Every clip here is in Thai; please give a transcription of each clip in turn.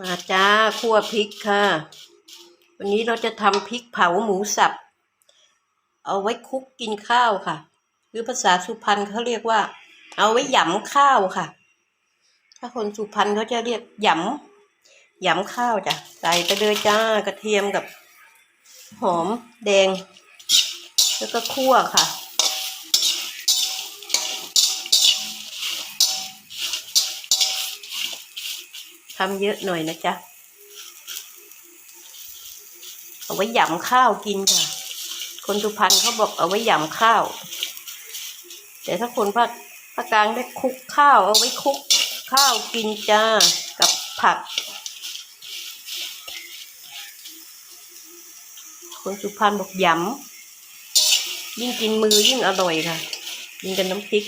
มาจ้าคั่วพริกค่ะ วันนี้เราจะทำพริกเผาหมูสับ เอาไว้คลุกกินข้าวค่ะ หรือภาษาสุพรรณเขาเรียกว่า เอาไว้หยำข้าวค่ะ ถ้าคนสุพรรณเขาจะเรียกหยำหยำข้าวจ้ะใส่ไปเลยจ้ากระเทียมกับ หอมแดง แล้วก็คั่วค่ะ ทำเยอะหน่อยนะจ๊ะ เอาไว้หยำข้าวกินค่ะ คนสุพรรณเขาบอกเอาไว้หยำข้าว แต่ถ้าคนภาคภาคกลางได้คลุกข้าวเอาไว้คลุกข้าวกินจ้า กับผัก คนสุพรรณบอกหยำยิ่งกินมือยิ่งอร่อยค่ะ กินกับน้ำพริก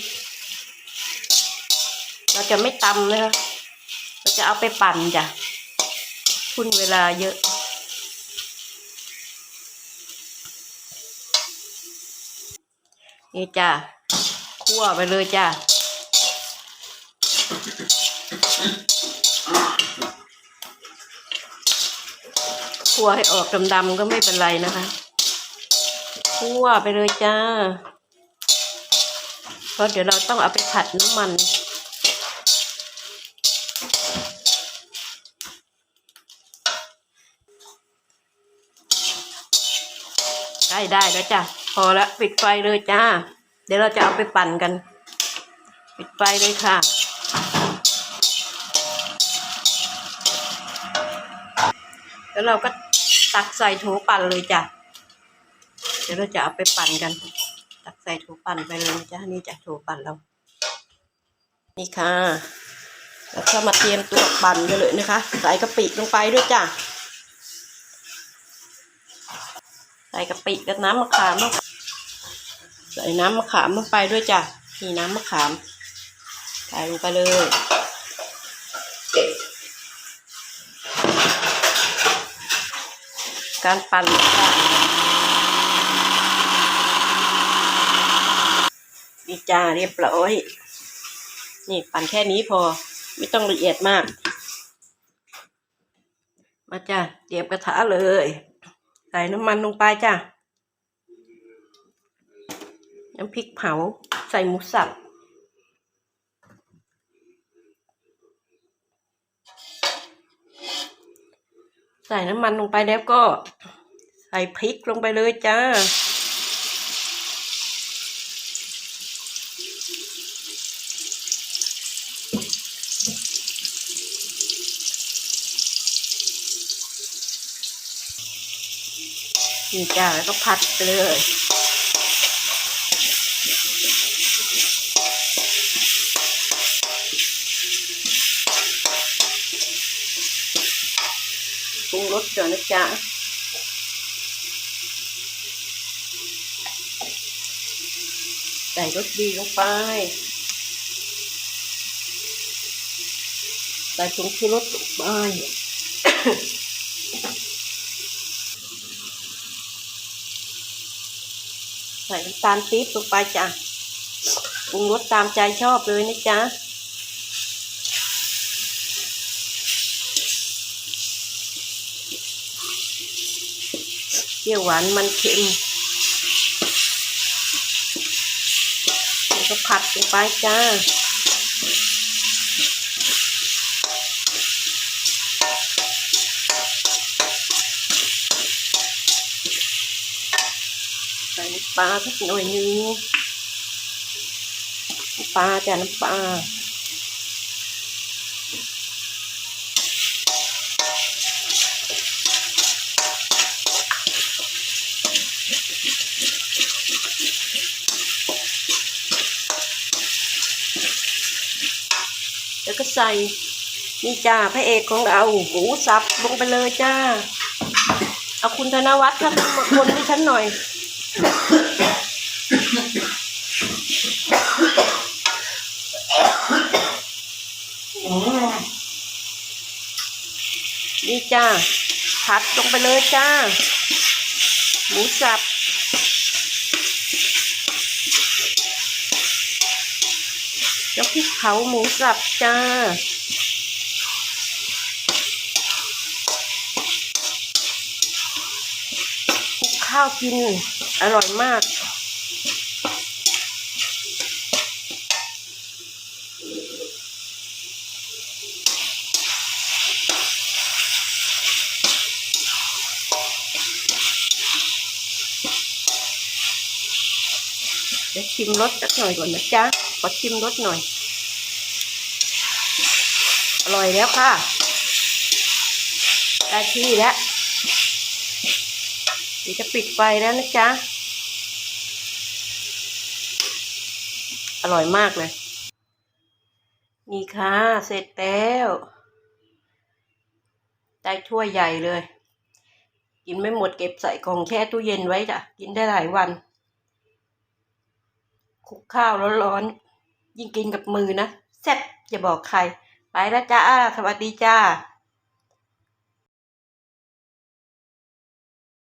เราจะไม่ตำนะคะ เราจะเอาไปปั่นจ้ะทุนเวลาเยอะ นี่จ้ะคั่วไปเลยจ้ะคั่วให้ออกดำๆก็ไม่เป็นไรนะคะคั่วไปเลยจ้าเพราะเดี๋ยวเราต้องเอาไปผัดน้ำมัน ล้ได้แล้วจ้ะพอละปิดไฟเลยจ้า เดี๋ยวเราจะเอาไปปั่นกัน ปิดไฟเลยค่ะ แล้วเราก็ตักใส่โถปั่นเลยจ้ะเดี๋ยวเราจะเอาไปปั่นกัน ตักใส่โถปั่นไปเลยจ้ะนี่จ้ะโถปั่นเรา นี่ค่ะแล้วก็มาเตรียมตัวปั่นกันเลยนะคะ ใส่กะปิลงไปด้วยจ้ะ ส่กะปิกับน้ำมะขามลงใส่น้ำมะขามลงไปด้วยจ้ะนี่น้ำมะขามใส่ลงไปเลยการปั่นค่ะนี่จ้าเรียบร้อย นี่ปั่นแค่นี้พอ ไม่ต้องละเอียดมาก มาจ้าเตรียมกระทะเลย ส่น้ำมันลงไปจ้ะ น้ำพริกเผาใส่หมูสับ ใส่น้ำมันลงไปแล้วก็ ใส่พริกลงไปเลยจ้า นี่จ้าแล้วก็ผัดไปเลยปรุงรสก่อนนะจ๊ะใส่รสดีลงไปใส่ผงชูรสลงไป ใส่น้ำตาลปี๊บลงไปจ้ะปรุงรสตามใจชอบเลยนะจ๊ะเปรี้ยวหวานมันเค็มแล้วก็ผัดลงไปจ้า ใส่น้ำ ปลาสักหน่อยนึงปลาจ้ะน้ำปลาแล้วก็ใส่นี่จ้าพระเอกของเราหมูสับลงไปเลยจ้า เอาคุณธนวัฒน์ครับมาคนให้ฉันหน่อย นี่จ้าผัดลงไปเลยจ้า หมูสับแล้วพริกเผาหมูสับจ้าคุกข้าวกิน อร่อยมาก เดี๋ยวชิมรสสักหน่อยก่อนนะจ๊ะ ขอชิมรสหน่อย อร่อยแล้วค่ะ ได้ที่แล้ว ดี๋ยวจะปิดไฟแล้วนะจ๊ะ อร่อยมากเลย นี่ค่ะ เสร็จแล้วได้ถ้วยใหญ่เลย กินไม่หมดเก็บใส่กล่องแช่ตู้เย็นไว้จ้ะ กินได้หลายวัน คุกข้าวร้อนๆยิ่งกินกับมือนะแซ่บอย่าบอกใคร ไปแล้วจ้า สวัสดีจ้า